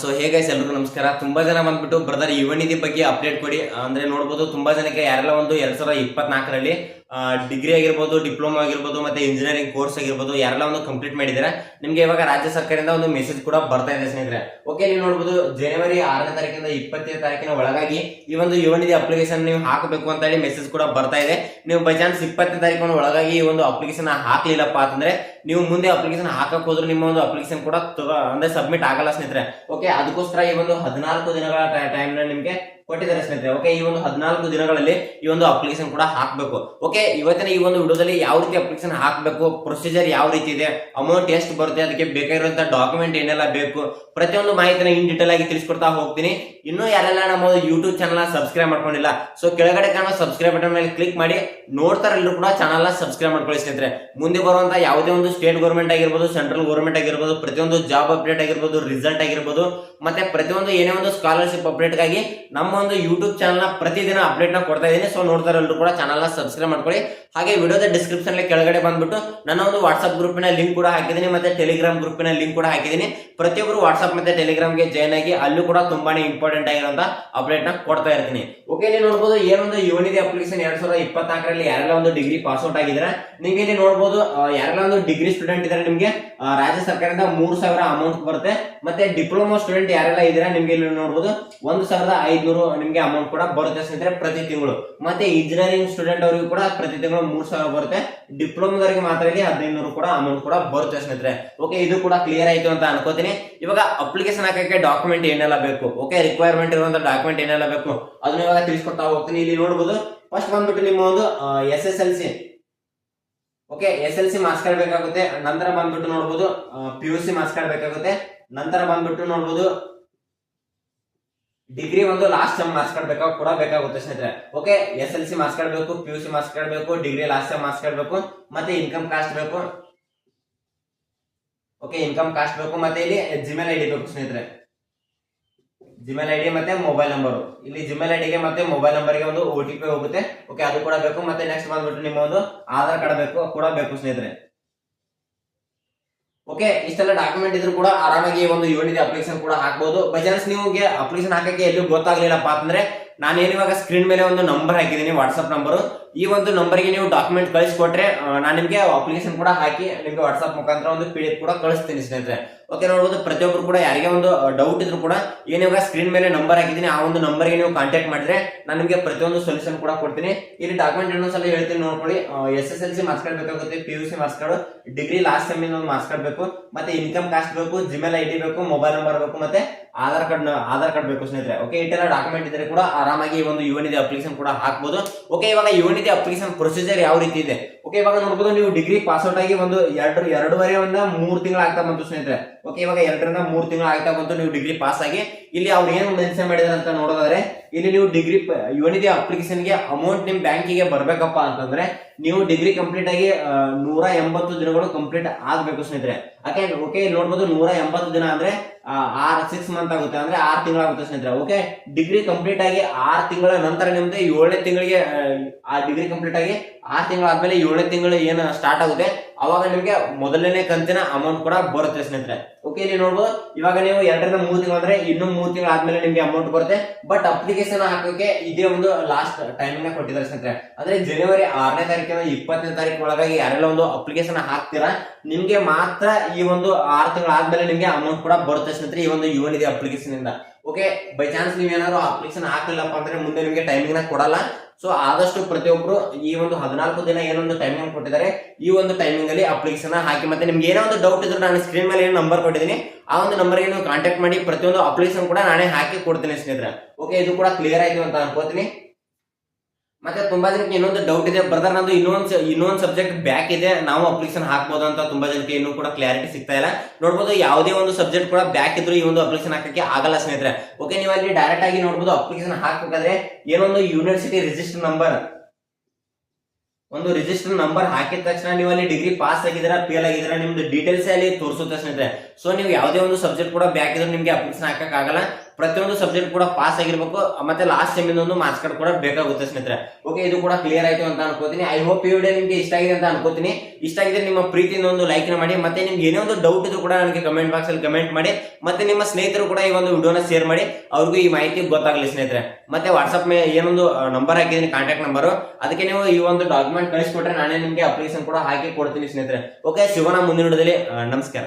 So ಹೇಗೈಸ್ ಎಲ್ಲರಿಗೂ ನಮಸ್ಕಾರ. ತುಂಬಾ ಜನ ಬಂದ್ಬಿಟ್ಟು ಬ್ರದರ್ ಯುವನಿಧಿ ಬಗ್ಗೆ ಅಪ್ಡೇಟ್ ಕೊಡಿ. ಅಂದ್ರೆ ನೋಡ್ಬೋದು, ತುಂಬಾ ಜನಕ್ಕೆ ಯಾರೆಲ್ಲ ಒಂದು ಎರಡ್ ಸಾವಿರದ ಇಪ್ಪತ್ನಾಲ್ಕರಲ್ಲಿ ಡಿಗ್ರಿ ಆಗಿರ್ಬೋದು ಡಿಪ್ಲೊಮಾ ಆಗಿರ್ಬೋದು, ಮತ್ತೆ ಇಂಜಿನಿಯರಿಂಗ್ ಕೋರ್ಸ್ ಆಗಿರ್ಬೋದು, ಯಾರೆಲ್ಲ ಒಂದು ಕಂಪ್ಲೀಟ್ ಮಾಡಿದ್ದಾರೆ, ನಿಮ್ಗೆ ಇವಾಗ ರಾಜ್ಯ ಸರ್ಕಾರದಿಂದ ಒಂದು ಮೆಸೇಜ್ ಕೂಡ ಬರ್ತಾ ಇದೆ ಸ್ನೇಹಿತರೆ. ಓಕೆ ನೀವು ನೋಡ್ಬೋದು ಜನವರಿ ಆರನೇ ತಾರೀಕಿಂದ ಇಪ್ಪತ್ತನೇ ತಾರೀಕಿನ ಒಳಗಾಗಿ ಈ ಒಂದು ಯುವನಿಧಿ ಅಪ್ಲಿಕೇಶನ್ ನೀವು ಹಾಕಬೇಕು ಅಂತ ಹೇಳಿ ಮೆಸೇಜ್ ಕೂಡ ಬರ್ತಾ ಇದೆ. ನೀವು ಬೈ ಚಾನ್ಸ್ ಇಪ್ಪತ್ತನೇ ತಾರೀಕಿನ ಒಳಗಾಗಿ ಈ ಒಂದು ಅಪ್ಲಿಕೇಶನ್ ಹಾಕಲಿಲ್ಲಪ್ಪ ಅಂತಂದ್ರೆ, ನೀವು ಮುಂದೆ ಅಪ್ಲಿಕೇಶನ್ ಹಾಕಕ್ ಹೋದ್ರೆ ನಿಮ್ಮ ಒಂದು ಅಪ್ಲಿಕೇಶನ್ ಕೂಡ ಅಂದ್ರೆ ಸಬ್ಮಿಟ್ ಆಗಲ್ಲ ಸ್ನೇಹಿತರೆ. ಓಕೆ ಅದಕ್ಕೋಸ್ಕರ ಈ ಒಂದು ಹದಿನಾಲ್ಕು ದಿನಗಳ ಟೈಮ್ ನಿಮ್ಗೆ ಕೊಟ್ಟಿದ್ದಾರೆ ಸ್ನೇಹಿತರೆ ಓಕೆ ಈ ಒಂದು ಹದಿನಾಲ್ಕು ದಿನಗಳಲ್ಲಿ ಈ ಒಂದು ಅಪ್ಲಿಕೇಶನ್ ಕೂಡ ಹಾಕಬೇಕು ಓಕೆ ಇವತ್ತಿನ ಈ ಒಂದು ವಿಡಿಯೋದಲ್ಲಿ ಯಾವ ರೀತಿ ಅಪ್ಲಿಕೇಶನ್ ಹಾಕಬೇಕು ಪ್ರೊಸೀಜರ್ ಯಾವ ರೀತಿ ಇದೆ ಅಮೌಂಟ್ ಎಷ್ಟು ಬರುತ್ತೆ, ಅದಕ್ಕೆ ಬೇಕಾಗಿರುವಂತಹ ಡಾಕ್ಯುಮೆಂಟ್ ಏನೆಲ್ಲ ಬೇಕು, ಪ್ರತಿಯೊಂದು ಮಾಹಿತಿನ ಇನ್ ಡೀಟೇಲ್ ಆಗಿ ತಿಳಿಸ್ಕೊಡ್ತಾ ಹೋಗ್ತೀನಿ. ಇನ್ನೂ ಯಾರೆಲ್ಲ ನಮ್ಮ ಯೂಟ್ಯೂಬ್ ಚಾನಲ್ ಸಬ್ಸ್ಕ್ರೈಬ್ ಮಾಡ್ಕೊಂಡಿಲ್ಲ ಸೊ ಕೆಳಗಡೆ ಕಾಣೋ ಸಬ್ಸ್ಕ್ರೈಬ್ ಬಟನ್ ಮೇಲೆ ಕ್ಲಿಕ್ ಮಾಡಿ ನೋಡ್ತಾರೆ ಎಲ್ಲರೂ ಕೂಡ ಚಾನಲ್ ಸಬ್ಸ್ಕ್ರೈಬ್ ಮಾಡ್ಕೊಳ್ಳಿ ಸ್ನೇಹಿತರೆ. ಮುಂದೆ ಬರುವಂತಹ ಯಾವುದೇ ಒಂದು ಸ್ಟೇಟ್ ಗೌರ್ಮೆಂಟ್ ಆಗಿರ್ಬೋದು ಸೆಂಟ್ರಲ್ ಗೌರ್ಮೆಂಟ್ ಆಗಿರ್ಬೋದು, ಪ್ರತಿಯೊಂದು ಜಾಬ್ ಅಪ್ಡೇಟ್ ಆಗಿರ್ಬೋದು ರಿಸಲ್ಟ್ ಆಗಿರ್ಬೋದು, ಮತ್ತೆ ಪ್ರತಿಯೊಂದು ಏನೇ ಒಂದು ಸ್ಕಾಲರ್ಶಿಪ್ ಅಪ್ಡೇಟ್ಗಾಗಿ ನಮ್ಮ ಒಂದು ಯೂಟ್ಯೂಬ್ ಚಾನಲ್ನ ಪ್ರತಿದಿನ ಅಪ್ಡೇಟ್ನ ಕೊಡ್ತಾ ಇದ್ದೀನಿ ಸೊ ನೋಡ್ತಾರೆ ಎಲ್ಲರೂ ಕೂಡ ಚಾನಲ್ನ ಸಬ್ಸ್ಕ್ರೈಬ್ ಮಾಡ್ಕೊಳ್ಳಿ. ಹಾಗೆ ವಿಡಿಯೋದ ಡಿಸ್ಕ್ರಿಪ್ಷನ್ ಕೆಳಗಡೆ ಬಂದ್ಬಿಟ್ಟು ನನ್ನ ಒಂದು ವಾಟ್ಸ್ಆಪ್ ಗ್ರೂಪಿನ ಲಿಂಕ್ ಕೂಡ ಹಾಕಿದ್ದೀನಿ ಮತ್ತೆ ಟೆಲಿಗ್ರಾಮ್ ಗ್ರೂಪಿನ ಲಿಂಕ್ ಕೂಡ ಹಾಕಿದ್ದೀನಿ. ಪ್ರತಿಯೊಬ್ಬರು ವಾಟ್ಸ್ಆಪ್ ಮತ್ತೆ ಟೆಲಿಗ್ರಾಮ್ಗೆ ಜಾಯ್ನ್ ಆಗಿ ಅಲ್ಲೂ ಕೂಡ ತುಂಬಾನೇ ಇಂಪಾರ್ಟೆಂಟ್ ಆಗಿರುವಂತ ಅಪ್ಡೇಟ್ನ ಕೊಡ್ತಾ ಇರ್ತೀನಿ. ಓಕೆ ಇಲ್ಲಿ ನೋಡಬಹುದು ಏನೊಂದು ಯುವನಿಧಿ ಅಪ್ಲಿಕೇಶನ್ ಎರಡ್ ಸಾವಿರದ ಇಪ್ಪತ್ನಾಲ್ಕರಲ್ಲಿ ಯಾರೆಲ್ಲ ಒಂದು ಡಿಗ್ರಿ ಪಾಸ್ ಔಟ್ ಆಗಿದ್ರೆ ನಿಮ್ಗೆ ಇಲ್ಲಿ ನೋಡಬಹುದು ಯಾರೆಲ್ಲ ಒಂದು ಡಿಗ್ರಿ ಸ್ಟೂಡೆಂಟ್ ಇದ್ದಾರೆ ನಿಮಗೆ ರಾಜ್ಯ ಸರ್ಕಾರದಿಂದ ಮೂರು ಸಾವಿರ ಅಮೌಂಟ್ ಬರುತ್ತೆ. ಮತ್ತೆ ಡಿಪ್ಲೊಮಾ ಸ್ಟೂಡೆಂಟ್ ಯಾರೆಲ್ಲ ಇದ್ರೆ ನಿಮ್ಗೆ ಇಲ್ಲಿ ನೋಡಬಹುದು ಒಂದು ಸಾವಿರದ ಐದ್ನೂರು ನಿಮ್ಗೆ ಅಮೌಂಟ್ ಕೂಡ ಬರುತ್ತೆ ಸ್ನೇಹಿತರೆ ಪ್ರತಿ ತಿಂಗಳು. ಮತ್ತೆ ಇಂಜಿನಿಯರಿಂಗ್ ಸ್ಟೂಡೆಂಟ್ ಅವರಿಗೂ ಕೂಡ ಪ್ರತಿ ತಿಂಗಳು ಮೂರ್ ಸಾವಿರ ಬರುತ್ತೆ. ಡಿಪ್ಲೊಮಾದವರಿಗೆ ಮಾತ್ರ ಇಲ್ಲಿ ಹದಿನೈದು ಕೂಡ ಅಮೌಂಟ್ ಕೂಡ ಬರುತ್ತೆ ಸ್ನೇಹಿತರೆ. ಓಕೆ ಇದು ಕೂಡ ಕ್ಲಿಯರ್ ಆಯಿತು ಅಂತ ಅನ್ಕೋತೀನಿ. ಇವಾಗ ಅಪ್ಲಿಕೇಶನ್ ಹಾಕಕ್ಕೆ ಡಾಕ್ಯುಮೆಂಟ್ ಏನೆಲ್ಲ ಬೇಕು? ಓಕೆ ರಿಕ್ವೈರ್ಮೆಂಟ್ ಇರುವಂತ ಡಾಕ್ಯುಮೆಂಟ್ ಏನೆಲ್ಲ ಬೇಕು? ಅದನ್ನ ಇವಾಗ ತಿಳಿಸ್ಕೊಡ್ತಾ ಹೋಗ್ತೀನಿ. ಇಲ್ಲಿ ನೋಡಬಹುದು ಫಸ್ಟ್ ಬಂದ್ಬಿಟ್ಟು ನಿಮ್ಮ ಒಂದು S S L C okay S L C marks card ಬೇಕಾಗುತ್ತೆ. ನಂತರ ಬಂದ್ಬಿಟ್ಟು ನೋಡ್ಬೋದು P U C marks card ಬೇಕಾಗುತ್ತೆ. ನಂತರ ಬಂದ್ಬಿಟ್ಟು ನೋಡ್ಬೋದು ಡಿಗ್ರಿ ಒಂದು ಲಾಸ್ಟ್ ಸೆಮ್ ಮಾರ್ಕ್ಸ್ ಬೇಕಾಗ ಕೂಡ ಬೇಕಾಗುತ್ತೆ ಸ್ನೇಹಿತರೆ. Okay S L C marks ಬೇಕು ಪಿ ಯು ಸಿ ಮಾರ್ಕ್ಸ್ ಬೇಕು ಡಿಗ್ರಿ ಲಾಸ್ಟ್ ಸೆಮ್ ಮಾರ್ಕ್ಸ್ ಬೇಕು ಮತ್ತೆ ಇನ್ಕಮ್ ಕಾಸ್ಟ್ ಬೇಕು. ಓಕೆ ಇನ್ಕಮ್ ಕಾಸ್ಟ್ ಬೇಕು ಮತ್ತೆ ಇಲ್ಲಿ ಜಿಮೇಲ್ ಐ ಡಿ ಬೇಕು ಸ್ನೇಹಿತರೆ. ಜಿಮೇಲ್ ಐ ಡಿ ಮತ್ತೆ ಮೊಬೈಲ್ ನಂಬರ್ ಇಲ್ಲಿ ಜಿಮೇಲ್ ಐ ಡಿಗೆ ಮತ್ತೆ ಮೊಬೈಲ್ ನಂಬರ್ಗೆ ಒಂದು ಓ ಟಿ ಪಿ ಹೋಗುತ್ತೆ. ಓಕೆ ಅದು ಕೂಡ ಬೇಕು. ಮತ್ತೆ ನೆಕ್ಸ್ಟ್ ಬಂದ್ಬಿಟ್ಟು ನಿಮ್ಮ ಒಂದು ಆಧಾರ್ ಕಾರ್ಡ್ ಬೇಕು, ಕೂಡ ಬೇಕು ಸ್ನೇಹಿತರೆ. ಓಕೆ ಇಷ್ಟೆಲ್ಲ ಡಾಕ್ಯುಮೆಂಟ್ ಇದ್ರು ಕೂಡ ಆರಾಮಾಗಿ ಒಂದು ಯೂನಿಟ್ ಅಪ್ಲಿಕೇಶನ್ ಕೂಡ ಹಾಕಬಹುದು ಬೈ ಚಾನ್ಸ್ ನಿಮಗೆ ಅಪ್ಲಿಕೇಶನ್ ಹಾಕಕ್ಕೆ ಎಲ್ಲೂ ಗೊತ್ತಾಗ್ಲಿಲ್ಲಪ್ಪ ಅಂತಂದ್ರೆ ನಾನು ಏನಿವಾಗ ಸ್ಕ್ರೀನ್ ಮೇಲೆ ಒಂದು ನಂಬರ್ ಹಾಕಿದ್ದೀನಿ ವಾಟ್ಸ್ಆಪ್ ನಂಬರ್ ಈ ಒಂದು ನಂಬರ್ಗೆ ನೀವು ಡಾಕ್ಯುಮೆಂಟ್ ಕಳಿಸ್ಕೊಟ್ರೆ ನಾನು ನಿಮಗೆ ಅಪ್ಲಿಕೇಶನ್ ಕೂಡ ಹಾಕಿ ನಿಮಗೆ ವಾಟ್ಸ್ಆಪ್ ಮುಖಾಂತರ ಒಂದು ಪಿ ಕೂಡ ಕಳಿಸ್ತೀನಿ ಸ್ನೇಹಿತರೆ. ಓಕೆ ನೋಡ್ಬೋದು. ಪ್ರತಿಯೊಬ್ಬರು ಕೂಡ ಯಾರಿಗೆ ಒಂದು ಡೌಟ್ ಇದ್ರು ಕೂಡ ಏನಿವಾಗ ಸ್ಕ್ರೀನ್ ಮೇಲೆ ನಂಬರ್ ಹಾಕಿದ್ದೀನಿ, ಆ ಒಂದು ನಂಬರ್ಗೆ ನೀವು ಕಾಂಟ್ಯಾಕ್ಟ್ ಮಾಡಿದ್ರೆ ನಾನು ನಿಮಗೆ ಪ್ರತಿಯೊಂದು ಸೊಲ್ಯೂಷನ್ ಕೂಡ ಕೊಡ್ತೀನಿ. ಇಲ್ಲಿ ಡಾಕ್ಯುಮೆಂಟ್ ಇನ್ನೊಂದ್ಸಲ ಹೇಳ್ತೀನಿ ನೋಡ್ಕೊಳ್ಳಿ. S S L C marks card ಬೇಕಾಗುತ್ತೆ P U C marks degree last sem ಇನ್ನೊಂದು ಮಾರ್ಕ್ಸ್ ಮತ್ತೆ ಇನ್ಕಮ್ ಕಾಸ್ಟ್ ಬೇಕು ಜಿಮೇಲ್ ಐ ಡಿ ಬೇಕು ಮೊಬೈಲ್ ನಂಬರ್ ಬೇಕು, ಮತ್ತೆ ಆಧಾರ್ ಕಾರ್ಡ್ ಆಧಾರ್ ಕಾರ್ಡ್ ಬೇಕು ಸ್ನೇಹಿತರೆ. ಓಕೆ ಇಟ್ಟೆಲ್ಲ ಡಾಕ್ಯುಮೆಂಟ್ ಇದ್ರೆ ಕೂಡ ಆರಾಮಾಗಿ ಈ ಒಂದು ಯುವನಿಧಿ ಅಪ್ಲಿಕೇಶನ್ ಕೂಡ ಹಾಕ್ಬೋದು. ಓಕೆ ಇವಾಗ ಯುವನಿಧಿ ಅಪ್ಲಿಕೇಶನ್ ಪ್ರೊಸೀಜರ್ ಯಾವ ರೀತಿ ಇದೆ? ಓಕೆ ಇವಾಗ ನೋಡ್ಬೋದು ನೀವು ಡಿಗ್ರಿ ಪಾಸ್ ಔಟ್ ಆಗಿ ಒಂದು ಎರಡು, ಎರಡೂವರೆ ಒಂದ ಮೂರು ತಿಂಗಳು ಆಗ್ತಾ ಬಂತು ಸ್ನೇಹಿತರೆ. ಓಕೆ ಇವಾಗ ಎರಡರಿಂದ ಮೂರು ತಿಂಗಳು ಆಗ್ತಾ ಬಂತು ನೀವು ಡಿಗ್ರಿ ಪಾಸ್ ಆಗಿ. ಇಲ್ಲಿ ಅವ್ರು ಏನು ಮೆನ್ಷನ್ ಮಾಡಿದಾರೆ ಅಂತ ನೋಡೋದಾದ್ರೆ, ಇಲ್ಲಿ ನೀವು ಡಿಗ್ರಿ ಯುವನಿಧಿ ಅಪ್ಲಿಕೇಶನ್ಗೆ ಅಮೌಂಟ್ ನಿಮ್ ಬ್ಯಾಂಕಿಗೆ ಬರ್ಬೇಕಪ್ಪ ಅಂತಂದ್ರೆ, ನೀವು ಡಿಗ್ರಿ ಕಂಪ್ಲೀಟ್ ಆಗಿ ನೂರ ಎಂಬತ್ತು ದಿನಗಳು ಕಂಪ್ಲೀಟ್ ಆಗ್ಬೇಕು ಸ್ನೇಹಿತರೆ. ಓಕೆ ಓಕೆ ನೋಡ್ಬೋದು ನೂರ ಎಂಬತ್ತು ದಿನ ಅಂದ್ರೆ ಆರ್ ಸಿಕ್ಸ್ ಮಂತ್ ಆಗುತ್ತೆ ಅಂದ್ರೆ ಆರ್ ತಿಂಗಳಾಗುತ್ತೆ ಸ್ನೇಹಿತರೆ ಓಕೆ ಡಿಗ್ರಿ ಕಂಪ್ಲೀಟ್ ಆಗಿ ಆರು ತಿಂಗಳ ನಂತರ ನಿಮ್ದು ಏಳನೇ ತಿಂಗಳಿಗೆ ಆ, ಡಿಗ್ರಿ ಕಂಪ್ಲೀಟ್ ಆಗಿ ಆರು ತಿಂಗಳಾದ್ಮೇಲೆ ಏಳನೇ ತಿಂಗಳು ಏನು ಸ್ಟಾರ್ಟ್ ಆಗುತ್ತೆ? ಅವಾಗ ನಿಮ್ಗೆ ಮೊದಲನೇ ಕಂತಿನ ಅಮೌಂಟ್ ಕೂಡ ಬರುತ್ತೆ ಸ್ನೇಹಿತರೆ. ಓಕೆ ಇಲ್ಲಿ ನೋಡ್ಬೋದು. ಇವಾಗ ನೀವು ಎರಡರಿಂದ ಮೂರು ತಿಂಗಳು ಅಂದ್ರೆ ಇನ್ನು ಮೂರು ತಿಂಗಳು ಆದ್ಮೇಲೆ ನಿಮ್ಗೆ ಅಮೌಂಟ್ ಬರುತ್ತೆ. ಬಟ್ ಅಪ್ಲಿಕೇಶನ್ ಹಾಕೋಕೆ ಇದೇ ಒಂದು ಲಾಸ್ಟ್ ಟೈಮಿಂಗ್ ಕೊಟ್ಟಿದ್ದಾರೆ ಸ್ನೇಹಿತರೆ. ಅಂದ್ರೆ ಜನವರಿ ಆರನೇ ತಾರೀಕಿನ ಇಪ್ಪತ್ತನೇ ತಾರೀಕು ಒಳಗಾಗಿ ಯಾರೆಲ್ಲ ಒಂದು ಅಪ್ಲಿಕೇಶನ್ ಹಾಕ್ತೀರಾ, ನಿಮ್ಗೆ ಮಾತ್ರ ಈ ಒಂದು ಆರು ತಿಂಗಳಾದ್ಮೇಲೆ ನಿಮ್ಗೆ ಅಮೌಂಟ್ ಕೂಡ ಬರುತ್ತೆ ಸ್ನೇಹಿತರೆ ಈ ಒಂದು ಯುವನಿಧಿ ಅಪ್ಲಿಕೇಶನ್ ಇಂದ. ಓಕೆ ಬೈ ಚಾನ್ಸ್ ನೀವೇನಾದ್ರು ಅಪ್ಲಿಕೇಶನ್ ಹಾಕಲಿಲ್ಲಪ್ಪ ಅಂದ್ರೆ ಮುಂದೆ ನಿಮಗೆ ಟೈಮಿಂಗ್ನ ಕೊಡಲ್ಲ. ಸೊ ಆದಷ್ಟು ಪ್ರತಿಯೊಬ್ರು ಈ ಒಂದು ಹದಿನಾಲ್ಕು ದಿನ ಏನೊಂದು ಟೈಮಿಂಗ್ ಕೊಟ್ಟಿದ್ದಾರೆ, ಈ ಒಂದು ಟೈಮಿಂಗ್ ಅಲ್ಲಿ ಅಪ್ಲಿಕೇಶನ್ ಹಾಕಿ ಮತ್ತೆ ನಿಮ್ಗೆ ಏನೋ ಒಂದು ಡೌಟ್ ಇದ್ರೆ ನಾನು ಸ್ಕ್ರೀನ್ ಮೇಲೆ ಏನು ನಂಬರ್ ಕೊಟ್ಟಿದ್ದೀನಿ, ಆ ಒಂದು ನಂಬರ್ ನೀವು ಕಾಂಟ್ಯಾಕ್ಟ್ ಮಾಡಿ ಪ್ರತಿಯೊಂದು ಅಪ್ಲಿಕೇಶನ್ ಕೂಡ ನಾನೇ ಹಾಕಿ ಕೊಡ್ತೀನಿ ಸ್ನೇಹಿತರೆ. ಓಕೆ ಇದು ಕೂಡ ಕ್ಲಿಯರ್ ಆಯ್ತು ಅಂತ ಅನ್ಕೋತೀನಿ. ಮತ್ತೆ ತುಂಬಾ ಜನಕ್ಕೆ ಇನ್ನೊಂದು ಡೌಟ್ ಇದೆ. ಬ್ರದರ್ ನಂದು ಇನ್ನೊಂದು ಇನ್ನೊಂದು ಸಬ್ಜೆಕ್ಟ್ ಬ್ಯಾಕ್ ಇದೆ. ನಾವು ಅಪ್ಲಿಕೇಶನ್ ಹಾಕ್ಬೋದು ಅಂತ ತುಂಬಾ ಜನಕ್ಕೆ ಇನ್ನೂ ಕೂಡ ಕ್ಲಾರಿಟಿ ಸಿಗ್ತಾ ಇಲ್ಲ. ನೋಡ್ಬೋದು, ಯಾವುದೇ ಒಂದು ಸಬ್ಜೆಕ್ಟ್ ಕೂಡ ಬ್ಯಾಕ್ ಇದ್ರು ಈ ಒಂದು ಅಪ್ಲಿಕೇಶನ್ ಹಾಕಕ್ಕೆ ಆಗಲ್ಲ ಸ್ನೇಹಿತರೆ. ಓಕೆ ನೀವು ಅಲ್ಲಿ ಡೈರೆಕ್ಟ್ ಆಗಿ ನೋಡ್ಬೋದು ಅಪ್ಲಿಕೇಶನ್ ಹಾಕಬೇಕಾದ್ರೆ ಏನೊಂದು ಯೂನಿವರ್ಸಿಟಿ ರಿಜಿಸ್ಟರ್ ನಂಬರ್ ಒಂದು ರಿಜಿಸ್ಟರ್ ನಂಬರ್ ಹಾಕಿದ ತಕ್ಷಣ ನೀವು ಅಲ್ಲಿ ಡಿಗ್ರಿ ಪಾಸ್ ಆಗಿದ್ದೀರಾ ಫೇಲ್ ಆಗಿದ್ದೀರಾ, ನಿಮ್ದು ಡೀಟೇಲ್ಸ್ ಅಲ್ಲಿ ತೋರಿಸುತ್ತೆ ಸ್ನೇಹಿತರೆ. ಸೊ ನೀವು ಯಾವುದೇ ಒಂದು ಸಬ್ಜೆಕ್ಟ್ ಕೂಡ ಬ್ಯಾಕ್ ಇದ್ರೆ ನಿಮ್ಗೆ ಅಪ್ಲಿಕೇಶನ್ ಹಾಕಕ್ ಆಗಲ್ಲ ಪ್ರತಿಯೊಂದು ಸಬ್ಜೆಕ್ಟ್ ಕೂಡ ಪಾಸ್ ಆಗಿರ್ಬೇಕು. ಮತ್ತೆ ಲಾಸ್ಟ್ ಸೆಮಿನ ಒಂದು ಮಾರ್ಕ್ಸ್ ಕಾರ್ಡ್ ಕೂಡ ಬೇಕಾಗುತ್ತೆ ಸ್ನೇಹಿತರೆ. ಓಕೆ ಇದು ಕೂಡ ಕ್ಲಿಯರ್ ಆಯ್ತು ಅಂತ ಅನ್ಕೋತೀನಿ. ಐ ಹೋಪ್ ಈ ವಿಡಿಯೋ ನಿಮ್ಗೆ ಇಷ್ಟ ಆಗಿದೆ ಅಂತ ಅನ್ಕೋತೀನಿ. ಇಷ್ಟ ಆಗಿದ್ರೆ ನಿಮ್ಮ ಪ್ರೀತಿಯಿಂದ ಒಂದು ಲೈಕ್ ಮಾಡಿ, ಮತ್ತೆ ನಿಮ್ಗೆ ಏನೇ ಒಂದು ಡೌಟ್ ಇದ್ರು ಕೂಡ ನನಗೆ ಕಮೆಂಟ್ ಬಾಕ್ಸ್ ಅಲ್ಲಿ ಕಮೆಂಟ್ ಮಾಡಿ, ಮತ್ತೆ ನಿಮ್ಮ ಸ್ನೇಹಿತರು ಕೂಡ ಈ ಒಂದು ವಿಡಿಯೋನ ಶೇರ್ ಮಾಡಿ. ಅವ್ರಿಗೂ ಈ ಮಾಹಿತಿ ಗೊತ್ತಾಗಲಿ ಸ್ನೇಹಿತರೆ. ಮತ್ತೆ ವಾಟ್ಸಪ್ ಮೇ ಏನೊಂದು ನಂಬರ್ ಹಾಕಿದೀನಿ ಕಾಂಟ್ಯಾಕ್ಟ್ ನಂಬರ್ ಅದಕ್ಕೆ ನೀವು ಈ ಒಂದು ಡಾಕ್ಯುಮೆಂಟ್ ಕಳಿಸ್ಕೊಟ್ರೆ ನಾನೇ ನಿಮಗೆ ಅಪ್ಲಿಕೇಶನ್ ಕೂಡ ಹಾಕಿ ಕೊಡ್ತೀನಿ ಸ್ನೇಹಿತರೆ. ಓಕೆ ಶಿವನ ಮುಂದಿನ ನಮಸ್ಕಾರ.